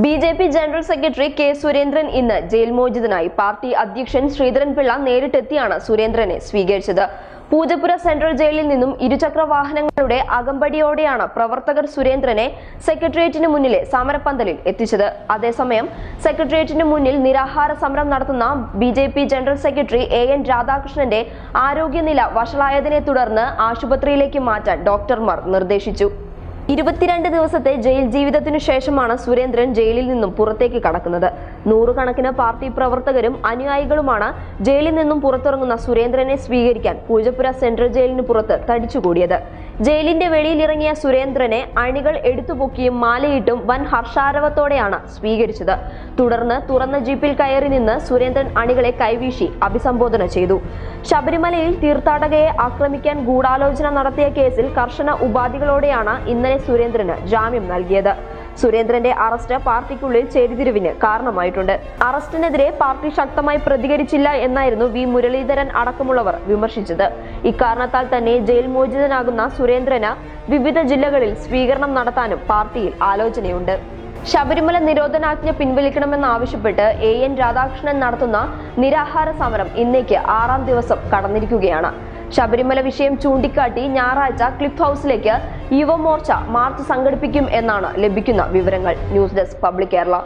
B J P general secretary K Surendran ഇന്ന് jail മോചിതനായി. Party അധ്യക്ഷൻ ശ്രീധരൻപിള്ള നേരിട്ടെത്തിയാണ് സുരേന്ദ്രനെ സ്വീകരിച്ചത്. പൂജപ്പുര സെൻട്രൽ ജയിലിൽ നിന്നും ഇരുചക്ര വാഹനങ്ങളുടെ അകമ്പടിയോടെയാണ് പ്രവർത്തകർ സുരേന്ദ്രനെ സെക്രട്ടേറിയറ്റിന് മുന്നിലെ സമരപ്പന്തലിൽ എത്തിച്ചത്. അതേസമയം സെക്രട്ടേറിയറ്റിന് മുന്നിൽ നിരാഹാര സമരം നടത്തുന്ന B J P general secretary A N രാധാകൃഷ്ണന്റെ ആരോഗ്യനില വഷളായതിനെ തുടർന്ന് ആശുപത്രിയിലേക്ക് മാറ്റാൻ ഡോക്ടർമാർ നിർദ്ദേശിച്ചു. ഇരുപത്തിരണ്ട് ദിവസത്തെ ജയിൽ ജീവിതത്തിനു ശേഷമാണ് സുരേന്ദ്രൻ ജയിലിൽ നിന്നും പുറത്തേക്ക് കടക്കുന്നത്. നൂറുകണക്കിന് പാർട്ടി പ്രവർത്തകരും അനുയായികളുമാണ് ജയിലിൽ നിന്നും പുറത്തിറങ്ങുന്ന സുരേന്ദ്രനെ സ്വീകരിക്കാൻ പൂജപ്പുര സെൻട്രൽ ജയിലിന് പുറത്ത് തടിച്ചുകൂടിയത്. ജയിലിന്റെ വെളിയിലിറങ്ങിയ സുരേന്ദ്രനെ അണികൾ എടുത്തുപൊക്കിയും മാലയിട്ടും വൻ ഹർഷാരവത്തോടെയാണ് സ്വീകരിച്ചത്. തുടർന്ന് തുറന്ന ജീപ്പിൽ കയറി നിന്ന് സുരേന്ദ്രൻ അണികളെ കൈവീശി അഭിസംബോധന ചെയ്തു. ശബരിമലയിൽ തീർത്ഥാടകയെ ആക്രമിക്കാൻ ഗൂഢാലോചന നടത്തിയ കേസിൽ കർശന ഉപാധികളോടെയാണ് ഇന്നലെ സുരേന്ദ്രന് ജാമ്യം നൽകിയത്. സുരേന്ദ്രന്റെ അറസ്റ്റ് പാർട്ടിക്കുള്ളിൽ ചേരിതിരിവിന് കാരണമായിട്ടുണ്ട്. അറസ്റ്റിനെതിരെ പാർട്ടി ശക്തമായി പ്രതികരിച്ചില്ല എന്നായിരുന്നു വി മുരളീധരൻ അടക്കമുള്ളവർ വിമർശിച്ചത്. ഇക്കാരണത്താൽ തന്നെ ജയിൽ മോചിതനാകുന്ന സുരേന്ദ്രന് വിവിധ ജില്ലകളിൽ സ്വീകരണം നടത്താനും പാർട്ടിയിൽ ആലോചനയുണ്ട്. ശബരിമല നിരോധനാജ്ഞ പിൻവലിക്കണമെന്നാവശ്യപ്പെട്ട് എ എൻ രാധാകൃഷ്ണൻ നടത്തുന്ന നിരാഹാര സമരം ഇന്നേക്ക് ആറാം ദിവസം കടന്നിരിക്കുകയാണ്. ശബരിമല വിഷയം ചൂണ്ടിക്കാട്ടി ഞായറാഴ്ച ക്ലിഫ് ഹൗസിലേക്ക് യുവമോർച്ച മാർച്ച് സംഘടിപ്പിക്കും എന്നാണ് ലഭിക്കുന്ന വിവരങ്ങൾ. News desk public Kerala.